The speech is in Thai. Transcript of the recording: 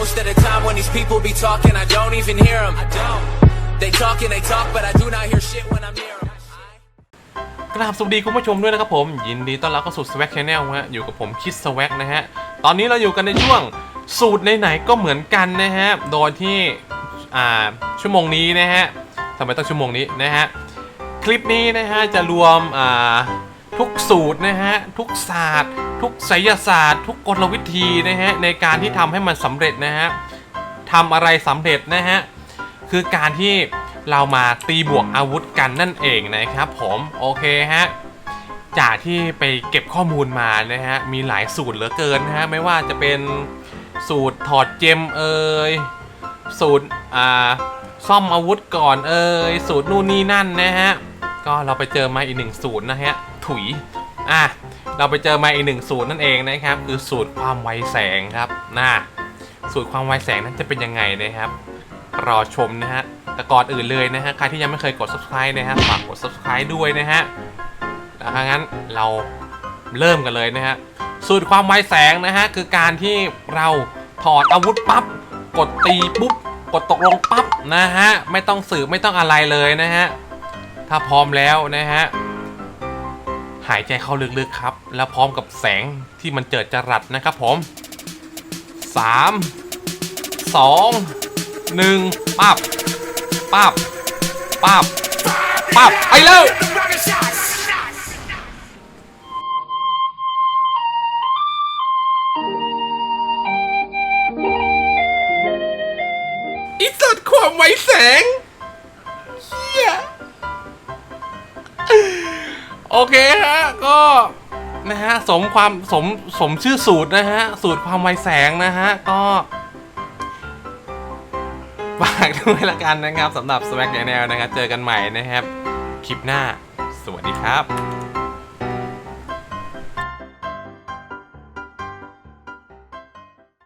Uh, most of the time when these people be talking, I don't even hear them. I don't. They talk and they talk, but I do not hear shit when I'm near them. กราบสวัสดีคุณผู้ชมด้วยนะครับผม ยินดีต้อนรับเข้าสู่ Swag Channel ฮะอยู่กับผมคิด Swag นะฮะ ตอนนี้เราอยู่กันในช่วงสูตรไหนๆก็เหมือนกันนะฮะ โดยที่อ่าชั่วโมงนี้นะฮะทำไมต้องชั่วโมงนี้นะฮะ คลิปนี้นะฮะจะรวมอ่า ทุกสูตรนะฮะ ทุกศาสตร์ ทุกไสยศาสตร์ ทุกกลวิธีนะฮะในการที่ทำให้มันสำเร็จนะฮะทำอะไรสำเร็จนะฮะคือการที่เรามาตีบวกอาวุธกันนั่นเองนะครับ ผมโอเคฮะจากที่ไปเก็บข้อมูลมานะฮะมีหลายสูตรเหลือเกินนะฮะไม่ว่าจะเป็นสูตรถอดเจมเอ่ยสูตรอ่าซ่อมอาวุธก่อนเอ่ยสูตรนู่นนี่นั่นนะฮะก็เราไปเจอมาอีกหนึ่งสูตรนะฮะ ถุย อะ เราไปเจอมาอีกหนึ่งสูตรนั่นเองนะครับ คือสูตรความไวแสงครับนะสูตรความไวแสงนั้นจะเป็นยังไงนะครับ รอชมนะฮะ แต่ก่อนอื่นเลยนะฮะ ใครที่ยังไม่เคยกด subscribe นะฮะ ฝากกด subscribe ด้วยนะฮะแล้วถ้างั้นเราเริ่มกันเลยนะฮะ สูตรความไวแสงนะฮะ คือการที่เราถอดอาวุธปั๊บ กดตีปุ๊บ กดตกลงปั๊บนะฮะ ไม่ต้องสืบไม่ต้องอะไรเลยนะฮะ ถ้าพร้อมแล้วนะฮะ หายใจเข้าลึกๆครับ แล้วพร้อมกับแสงที่มันเจิดจรัสนะครับผม 3 2หนึ่งปั๊บปั๊บปั๊บปั๊บไปแล้วอิสัตว์ความไวแสงเฮีย โอเคฮะก็นะฮะสมความสมสมชื่อสูตรนะฮะ สูตรความไวแสงนะฮะ ก็ฝากด้วยละกันนะครับสำหรับ Swag Channel นะครับ เจอกันใหม่นะครับ คลิปหน้า สวัสดีครับ